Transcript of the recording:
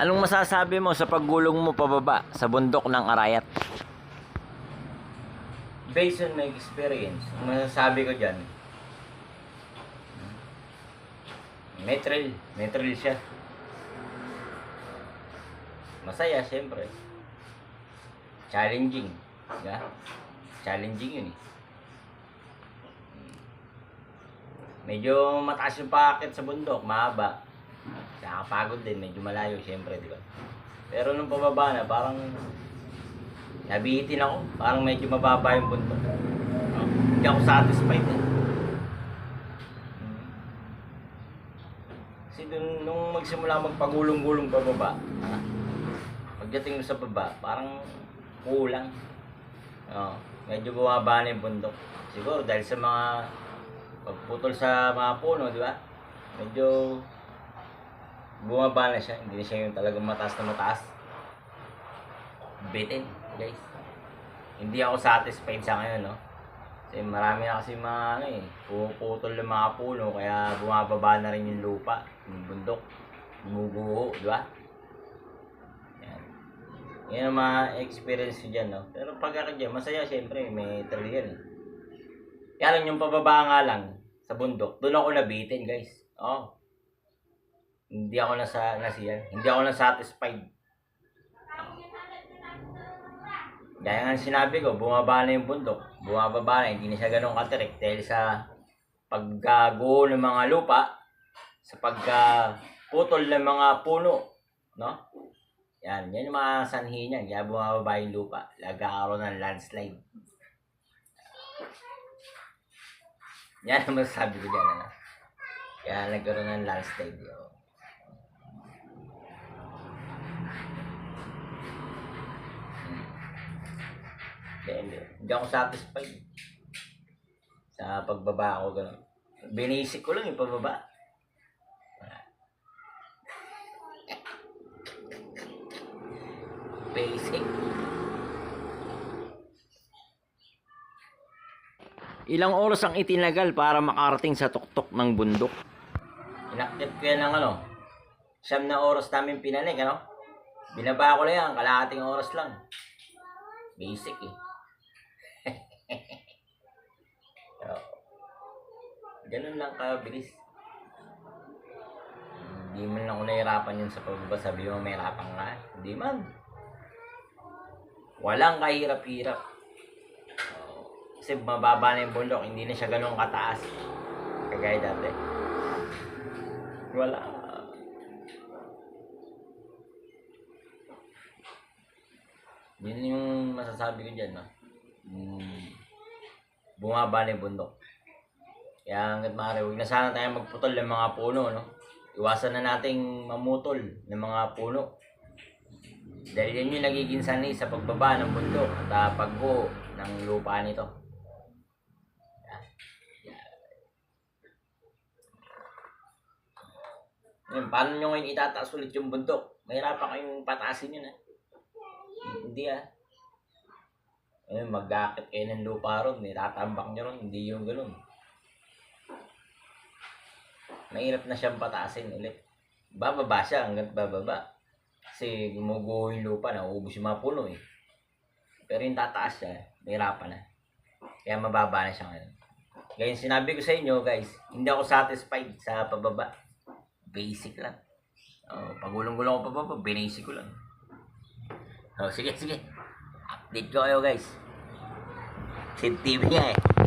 Anong masasabi mo sa paggulong mo pababa sa bundok ng Arayat? Based on my experience, masasabi ko dyan. May thrill siya. Masaya, siyempre. Challenging. Diba? Challenging yun eh. Medyo mataas yung packet sa bundok, mahaba. Nakakapagod din, medyo malayo siyempre, di ba? Pero nung pababa na, parang nabihitin ako. Parang medyo mababa yung bundok. Oh, hindi ako satisfied eh. Kasi dun, nung magsimula magpagulong-gulong pababa, ha? pagdating sa baba, parang kulang. Oh, medyo bumaba na yung bundok. Siguro dahil sa mga pagputol sa mga puno, di ba? Medyo bumaba na siya. Hindi na siya yung talagang mataas na mataas. Bitin, guys. Hindi ako satisfied sa ngayon, no? Kasi marami na kasi mga ano eh, puputol ng mga puno, kaya bumababa na rin yung lupa, yung bundok, gumuguho, di ba? Yan. Yan ang mga experience ko dyan, no? Pero pag ako dyan, masaya siyempre, may thrill yan. Kaya lang yung pababa nga lang sa bundok, doon ako nabitin, guys. Oh. Hindi ako nasa nasiyan. Hindi ako na satisfied. Gaya nga ng sinabi ko, bumaba na yung bundok. Bumababa na, hindi na siya ganun katirik dahil sa pagkaguho ng mga lupa, sa pagkaputol ng mga puno, no? Yan, yan yung mga sanhi niya. Kaya bumababa yung lupa. Nagkakaroon ng landslide. Yan ang masasabi ko dyan, ano? Kaya nagkaroon ng landslide yun. Hindi, hindi. Ako satisfied. Sa pagbaba ako, gano'n. Binisik ko lang yung pagbaba. Basic. Ilang oras ang itinagal para makarating sa tuktok ng bundok? Inakit ko yan ng ano, siyam na oras namin pinanik, ano? Binaba ko lang yan, kalahating oras lang. Basic eh. So, ganun lang kabilis. Hindi man ako nahirapan yun sa pagbaba. Sabi mo, may hirapan ka. Hindi man. Walang kahirap-hirap. Oo. Kasi mababa na yung bundok, hindi na siya ganun kataas. Kagaya dati. Wala. Yun yung masasabi ko dyan, no? Hmm, bumaba na yung bundok. Kaya hanggat maaari, huwag na sana tayo magputol ng mga puno, no? Iwasan na nating mamutol ng mga puno. Dahil yan yung nagiging sanay sa pagbaba ng bundok at uh, pagbuo ng lupa nito. Ngayon, paano nyo ngayon itataas ulit yung bundok? Mahirapan kayong pataasin yun, ha? Hindi, ha? Ngayon, mag-akit kayo ng lupa ron, itatambak nyo ron, hindi yung ganun. Mahirap na siyang pataasin ulit. Bababa siya hanggang bababa. Kasi gumuguho yung lupa, nauubos yung mga puno, eh. Pero yung tataas siya, mahirapan na. Kaya mababa na siya ngayon. Yung sinabi ko sa inyo, guys, hindi ako satisfied sa pababa basic lang. Oh, pagulong-gulong ko pa pa, binasic ko lang. Oh, sige, sige. Update kayo, guys. Sid TV nga eh.